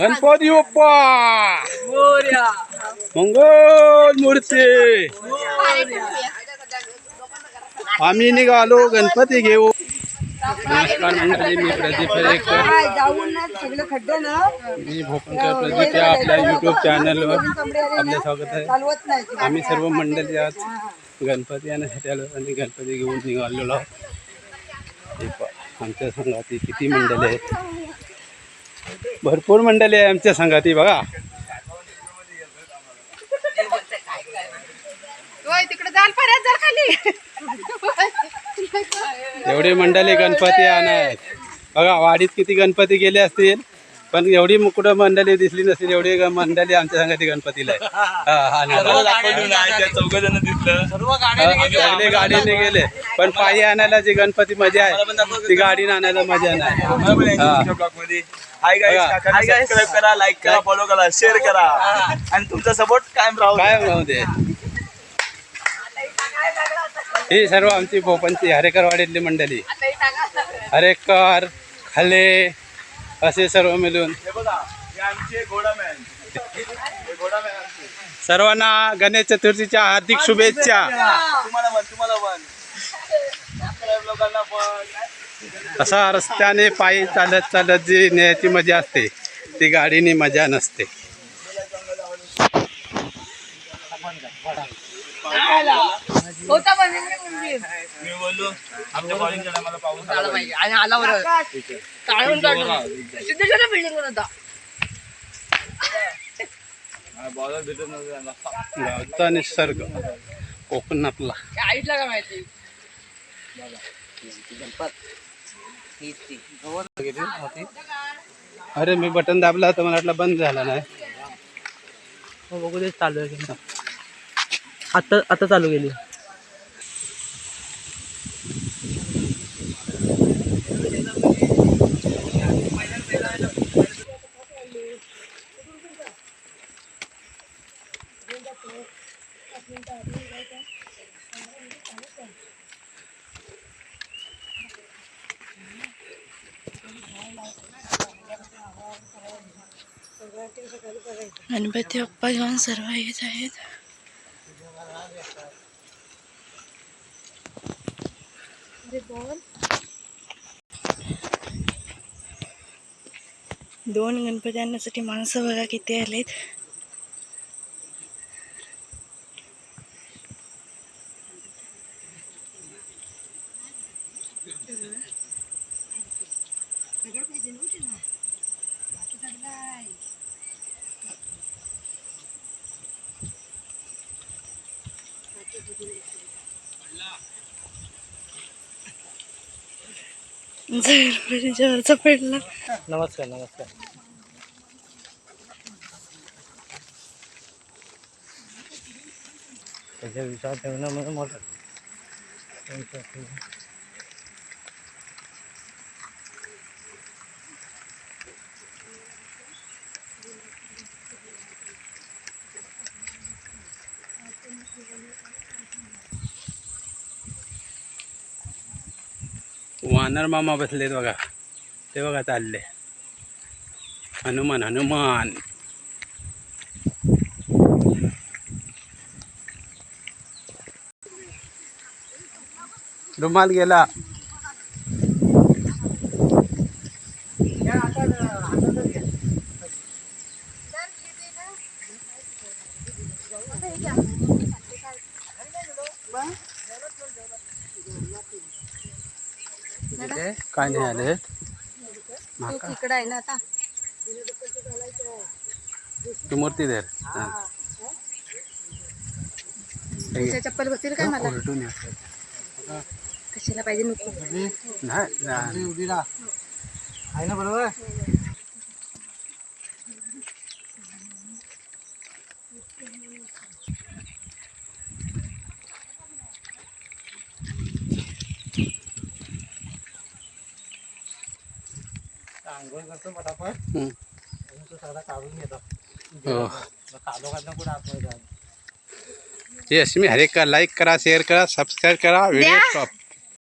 गणपती बाप्पा मंगल मूर्ती आम्ही निघालो गणपती घेऊ नमस्कार मंडळी मी प्रदीप हरेकर जाऊन ना सगळे खड्डे ना. मी भोपनकर प्रदीप या आपल्या युट्यूब चॅनलवर आपले स्वागत आहे. आम्ही सर्व मंडळी आज गणपती आणण्यासाठी आलो आणि गणपती घेऊन निघालेलो आहोत. आमच्या संघाती किती मंडळी आहेत. भरपूर मंडळी आहे आमच्या संघाती बघा. तिकडे जाल पर्यंत जर खाली. एवढे मंडळी गणपती आणत. बघा वाडीत किती गणपती गेले असतील पण एवढी कुठं मंडळी दिसली नसतील एवढी ग- मंडळी आमच्या संघाती गणपतीला आहे. हा. चौघ जण दिसलं. हा, सगळे गाडीने गेले. पण पायी आणायला जी गणपती मजा आहे ती गाडीने आणायला मजा नाही. हा. हाय बघा. गाईस सबस्क्राईब करा लाईक करा फॉलो करा शेअर करा. आणि तुमचा सपोर्ट कायम राहू द्या. काय राहू दे. ही सर्व आमची भोपनची हरेकरवाडीतली मंडळी. हरेकर खाले असे सर्व मिळून. सर्वांना गणेश चतुर्थीच्या हार्दिक शुभेच्छा. असा रस्त्याने पायी चालत चालत जी न्यायची मजा असते ती गाडीने मजा नसते. होता पण मी बोललो आमच्या मला पाऊस आला पाहिजे. आणि आला बरं काढून काढून सिद्धेश्वर बिल्डिंग वर होता भेटत गावचा निसर्ग. कोकणातला. आईला का माहिती अरे मी बटन दाबला तर मला वाटलं बंद झाला नाही. हो, बघू दे चालू आहे आता आता चालू केली. गणपती बाप्पा घेऊन सर्व येत आहेत. दोन गणपती आणण्यासाठी माणसं बघा किती आलेत. जवळचा पडला नमस्कार नमस्कार. त्याच्या विचार ठेवणं म्हणजे वानर मामा बसलेत बघा. ते बघा चालले. हनुमान हनुमान. रुमाल गेला. काय नाही आले. इकडे आहे ना आता. ती मूर्ती धर हा. हे घे. चप्पल बसतील काय मला ओरडून ये. कशाला पाहिजे नको नाही नाही. आहे ना बरोबर? आंघोळ करतो पटापट हम्म. तो सगळा काढून घेतो. काढो काढणं कुठं आतमध्ये जाऊ? मी हरेक लाईक करा शेअर करा सबस्क्राईब करा व्हिडिओ स्टॉप